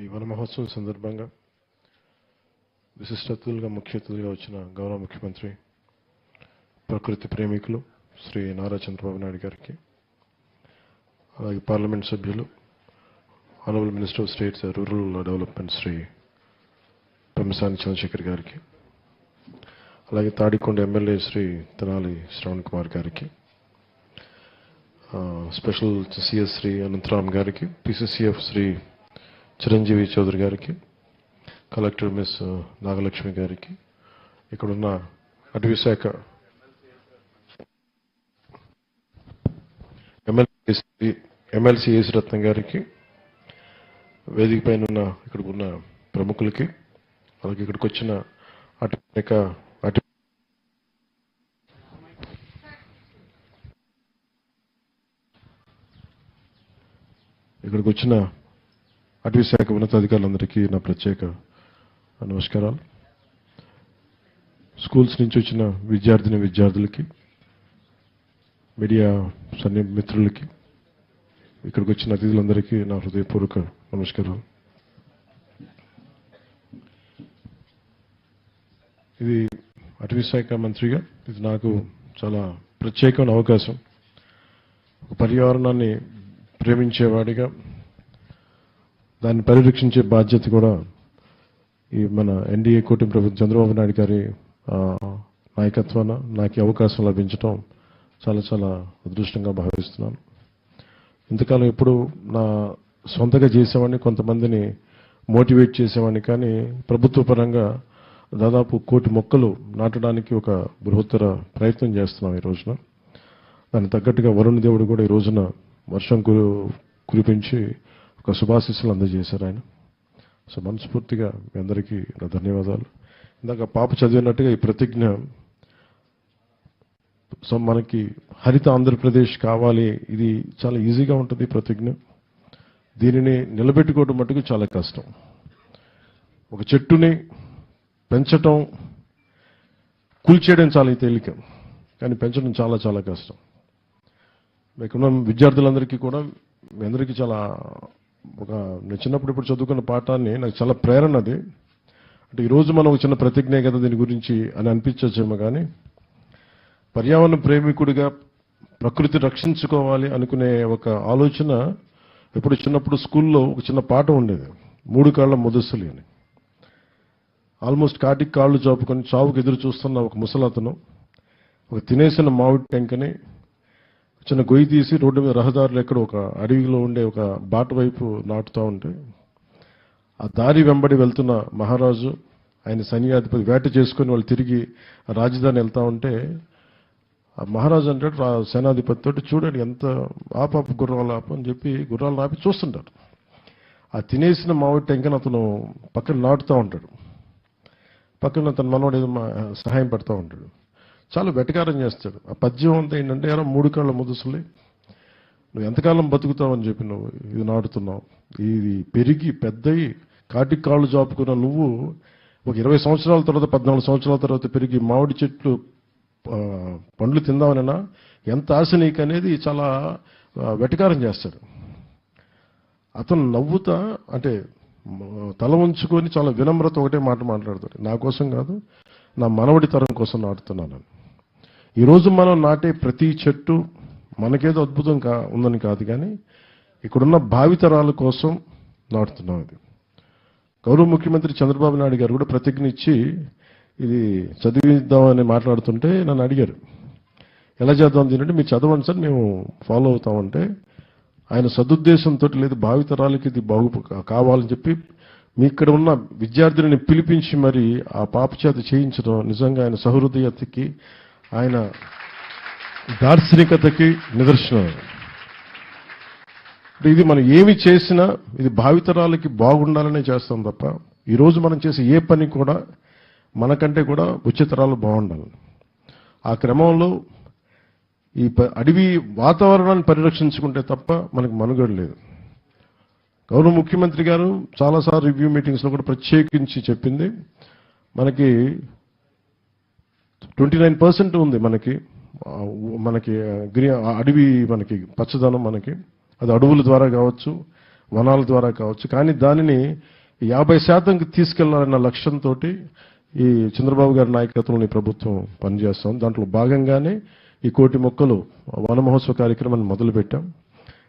ఈ వన మహోత్సవం సందర్భంగా విశిష్ట అతిథులుగా ముఖ్య అతిథులుగా వచ్చిన గౌరవ ముఖ్యమంత్రి ప్రకృతి ప్రేమికులు శ్రీ నారా చంద్రబాబు నాయుడు గారికి అలాగే పార్లమెంట్ సభ్యులు honourable minister of state rural development Shri Pemmasani Chandrasekhar గారికి అలాగే తాడికొండ ఎమ్మెల్యే శ్రీ తెనాలి శ్రవణ్ కుమార్ గారికి స్పెషల్ సిఎస్ శ్రీ అనంతరామ్ గారికి పిసిసిఎఫ్ శ్రీ చిరంజీవి చౌదరి గారికి కలెక్టర్ మిస్ నాగలక్ష్మి గారికి ఇక్కడున్న అటవీ శాఖ ఎమ్మెల్సీ ఎమ్మెల్సీ ఏసి రత్నం గారికి వేదిక పైన ఉన్న ఇక్కడ ఉన్న ప్రముఖులకి అలాగే ఇక్కడికి వచ్చిన అటు అటు ఇక్కడికి వచ్చిన అటవీ శాఖ ఉన్నతాధికారులందరికీ నా ప్రత్యేక నమస్కారాలు. స్కూల్స్ నుంచి వచ్చిన విద్యార్థిని విద్యార్థులకి మీడియా సన్ని మిత్రులకి ఇక్కడికి వచ్చిన అతిథులందరికీ నా హృదయపూర్వక నమస్కారాలు. ఇది అటవీ శాఖ మంత్రిగా ఇది నాకు చాలా ప్రత్యేకమైన అవకాశం. ఒక పర్యావరణాన్ని ప్రేమించేవాడిగా దాన్ని పరిరక్షించే బాధ్యత కూడా ఈ మన ఎన్డీఏ కూటమి ప్రభుత్వం చంద్రబాబు నాయుడు గారి నాయకత్వాన నాకు అవకాశం లభించడం చాలా చాలా అదృష్టంగా భావిస్తున్నాను. ఇంతకాలం ఎప్పుడు నా సొంతగా చేసేవాడిని కొంతమందిని మోటివేట్ చేసేవాడిని కానీ ప్రభుత్వ పరంగా దాదాపు కోటి మొక్కలు నాటడానికి ఒక బృహత్తర ప్రయత్నం చేస్తున్నాం ఈ రోజున. దానికి తగ్గట్టుగా వరుణ్ దేవుడు కూడా ఈ రోజున వర్షం కురు కురిపించి ఒక శుభాశీస్సులు అందజేశారు ఆయన. సో మనస్ఫూర్తిగా మీ అందరికీ నా ధన్యవాదాలు. ఇందాక పాప చదివినట్టుగా ఈ ప్రతిజ్ఞ సో మనకి హరిత ఆంధ్రప్రదేశ్ కావాలి ఇది చాలా ఈజీగా ఉంటుంది ఈ ప్రతిజ్ఞ. దీనిని నిలబెట్టుకోవడం మటుకు చాలా కష్టం. ఒక చెట్టుని పెంచటం కూల్చేయడం చాలా తేలిక కానీ పెంచడం చాలా చాలా కష్టం. ఇక్కడున్న విద్యార్థులందరికీ కూడా మీ అందరికీ చాలా ఒక నేను చిన్నప్పుడు ఇప్పుడు చదువుకున్న పాఠాన్ని నాకు చాలా ప్రేరణ అది. అంటే ఈరోజు మనం ఒక చిన్న ప్రతిజ్ఞ కదా దీని గురించి అని అనిపించచ్చేమో కానీ పర్యావరణ ప్రేమికుడిగా ప్రకృతి రక్షించుకోవాలి అనుకునే ఒక ఆలోచన ఎప్పుడు చిన్నప్పుడు స్కూల్లో ఒక చిన్న పాట ఉండేది. మూడు కాళ్ళ ముదస్సులు అని. ఆల్మోస్ట్ కాటికి కాళ్ళు చాపుకొని చావుకు ఎదురు చూస్తున్న ఒక ముసలతను ఒక తినేసిన మామిడి టెంకని చిన్న గొయ్యి తీసి రోడ్డు మీద రహదారులు ఎక్కడ ఒక అడవిలో ఉండే ఒక బాట వైపు నాటుతూ ఉంటే ఆ దారి వెంబడి వెళ్తున్న మహారాజు ఆయన సైన్యాధిపతి వేట చేసుకొని వాళ్ళు తిరిగి రాజధాని వెళ్తూ ఉంటే ఆ మహారాజు అంటాడు రా సేనాధిపతి తోటి చూడండి ఎంత ఆపాప గుర్రాలు ఆపు అని చెప్పి గుర్రాలు ఆపి చూస్తుంటారు ఆ తినేసిన మామిడి టెంకని అతను పక్కన నాటుతూ ఉంటాడు. పక్కన తన మనవాడు ఏదో మా- సహాయం పడుతూ ఉంటాడు. చాలా వెటకారం చేస్తాడు. ఆ పద్యం అంతా ఏంటంటే ఎరా మూడు కాళ్ళ ముదుసులే. నువ్వు ఎంతకాలం బతుకుతావని చెప్పి నువ్వు ఇది నాటుతున్నావు. ఇది పెరిగి పెద్దయి కాటికి కాళ్ళు చాపుకున్న నువ్వు ఒక ఇరవై సంవత్సరాల తర్వాత పద్నాలుగు సంవత్సరాల తర్వాత పెరిగి మామిడి చెట్లు పండ్లు తిందామనైనా ఎంత ఆశ నీకు అనేది చాలా వెటకారం చేస్తాడు. అతను నవ్వుతా అంటే తల ఉంచుకొని చాలా వినమ్రత ఒకటే మాట మాట్లాడతాడు. నా కోసం కాదు నా మనవడి తరం కోసం నాటుతున్నాను. ఈరోజు మనం నాటే ప్రతి చెట్టు మనకేదో అద్భుతం కా ఉందని కాదు కానీ ఇక్కడున్న భావితరాల కోసం నాటుతున్నాం ఇది. గౌరవ ముఖ్యమంత్రి చంద్రబాబు నాయుడు గారు కూడా ప్రతిజ్ఞ ఇచ్చి ఇది చదివిద్దామని మాట్లాడుతుంటే నన్ను అడిగారు. ఎలా చేద్దాం దీనంటే మీరు చదవండి సార్ మేము ఫాలో అవుతామంటే ఆయన సదుద్దేశంతో లేదు భావితరాలకి ఇది బాగు కావాలని చెప్పి మీ ఇక్కడ ఉన్న విద్యార్థులని పిలిపించి మరి ఆ పాప చేత చేయించడం నిజంగా ఆయన సహృదయతకి ఆయన దార్శనికతకి నిదర్శనం. ఇది మనం ఏమి చేసినా ఇది భావితరాలకి బాగుండాలనే చేస్తాం తప్ప ఈరోజు మనం చేసే ఏ పని కూడా మనకంటే కూడా ఉచితరాలు బాగుండాలి. ఆ క్రమంలో ఈ ప- అడవి వాతావరణాన్ని పరిరక్షించుకుంటే తప్ప మనకు మనుగడ లేదు. గౌరవ ముఖ్యమంత్రి గారు చాలాసార్లు రివ్యూ మీటింగ్స్లో కూడా ప్రత్యేకించి చెప్పింది మనకి ట్వంటీ నైన్ పర్సెంట్ ఉంది మనకి. మనకి గ్రీ అడవి మనకి పచ్చదనం మనకి. అది అడవుల ద్వారా కావచ్చు వనాల ద్వారా కావచ్చు. కానీ దానిని యాభై శాతంకి తీసుకెళ్ళాలన్న లక్ష్యంతో ఈ చంద్రబాబు గారి నాయకత్వంలో ఈ ప్రభుత్వం పనిచేస్తాం దాంట్లో భాగంగానే ఈ కోటి మొక్కలు వన మహోత్సవ కార్యక్రమాన్ని మొదలుపెట్టాం.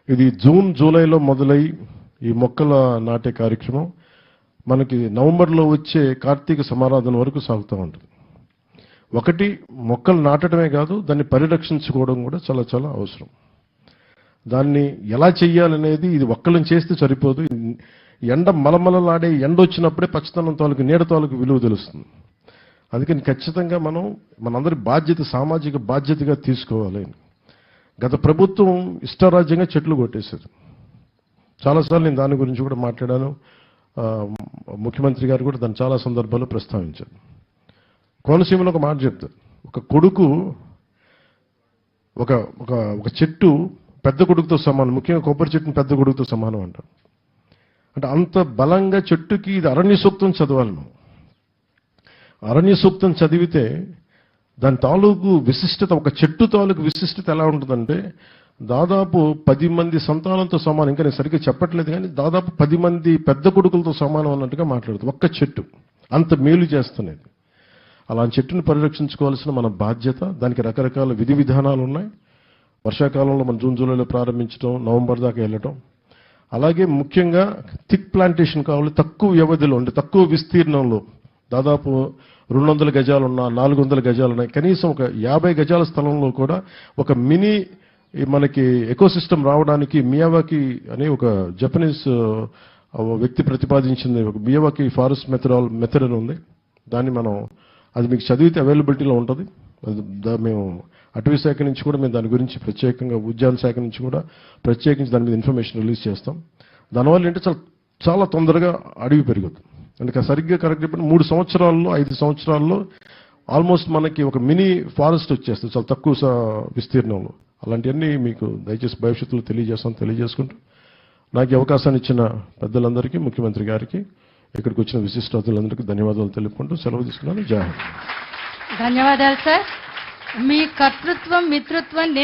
ఇది జూన్ జూలైలో మొదలై ఈ మొక్కల నాటే కార్యక్రమం. మనకి నవంబర్లో వచ్చే కార్తీక సమారాధన వరకు సాగుతూ ఉంటుంది. ఒకటి మొక్కలు నాటడమే కాదు దాన్ని పరిరక్షించుకోవడం కూడా చాలా చాలా అవసరం. దాన్ని ఎలా చెయ్యాలనేది ఇది ఒక్కళ్ళని చేస్తే సరిపోదు. ఎండ మలమలలాడే ఎండ వచ్చినప్పుడే పచ్చదనం తాలూకు నీడ తాలూకు విలువ తెలుస్తుంది. అందుకని ఖచ్చితంగా మనం మనందరి బాధ్యత సామాజిక బాధ్యతగా తీసుకోవాలి. గత ప్రభుత్వం ఇష్టారాజ్యంగా చెట్లు కొట్టేశారు చాలాసార్లు నేను దాని గురించి కూడా మాట్లాడాను. ముఖ్యమంత్రి గారు కూడా దాన్ని చాలా సందర్భాల్లో ప్రస్తావించారు. కోనసీమలో ఒక మాట చెప్తారు. ఒక కొడుకు ఒక ఒక ఒక చెట్టు పెద్ద కొడుకుతో సమానం ముఖ్యంగా కొబ్బరి చెట్టుని పెద్ద కొడుకుతో సమానం అంటారు. అంటే అంత బలంగా చెట్టుకి ఇది అరణ్య సూక్తం చదవాలి మనం అరణ్య సూక్తం చదివితే దాని తాలూకు విశిష్టత ఒక చెట్టు తాలూకు విశిష్టత ఎలా ఉంటుందంటే దాదాపు పది మంది సంతానంతో సమానం ఇంకా నేను సరిగ్గా చెప్పట్లేదు కానీ దాదాపు పది మంది పెద్ద కొడుకులతో సమానం అన్నట్టుగా మాట్లాడుతుంది. ఒక్క చెట్టు అంత మేలు చేస్తున్నది. అలాంటి చెట్టుని పరిరక్షించుకోవాల్సిన మన బాధ్యత దానికి రకరకాల విధి విధానాలు ఉన్నాయి. వర్షాకాలంలో మనం జూన్ జూలైలో ప్రారంభించడం నవంబర్ దాకా వెళ్ళటం. అలాగే ముఖ్యంగా థిక్ ప్లాంటేషన్ కావాలి తక్కువ వ్యవధిలో అంటే తక్కువ విస్తీర్ణంలో. దాదాపు రెండు వందల గజాలున్నా నాలుగు వందల గజాలు ఉన్నాయి కనీసం ఒక యాభై గజాల స్థలంలో కూడా ఒక మినీ ఈ మనకి ఎకోసిస్టమ్ రావడానికి మియావాకి అనే ఒక జపనీస్ వ్యక్తి ప్రతిపాదించింది. ఒక మియావాకి ఫారెస్ట్ మెథడాల్ మెథడ్ ఉంది. దాన్ని మనం అది మీకు చదివితే అవైలబిలిటీలో ఉంటుంది. అది దా- మేము అటవీ శాఖ నుంచి కూడా మేము దాని గురించి ప్రత్యేకంగా ఉద్యాన శాఖ నుంచి కూడా ప్రత్యేకించి దాని మీద ఇన్ఫర్మేషన్ రిలీజ్ చేస్తాం. దానివల్ల ఏంటంటే చాలా చాలా తొందరగా అడవి పెరుగుతుంది అందుకే సరిగ్గా కరెక్ట్ చెప్పండి మూడు సంవత్సరాల్లో ఐదు సంవత్సరాల్లో ఆల్మోస్ట్ మనకి ఒక మినీ ఫారెస్ట్ వచ్చేస్తుంది చాలా తక్కువ విస్తీర్ణంలో. అలాంటివన్నీ మీకు దయచేసి భవిష్యత్తులో తెలియజేస్తాను తెలియజేసుకుంటూ. నాకు అవకాశాన్ని ఇచ్చిన పెద్దలందరికీ ముఖ్యమంత్రి గారికి ఇక్కడికి వచ్చిన విశిష్టాతులందరికీ ధన్యవాదాలు తెలుపుకుంటూ సెలవు తీసుకున్నాను. జై ధన్యవాదాలు సార్. మీ కర్తృత్వం మిత్రత్వం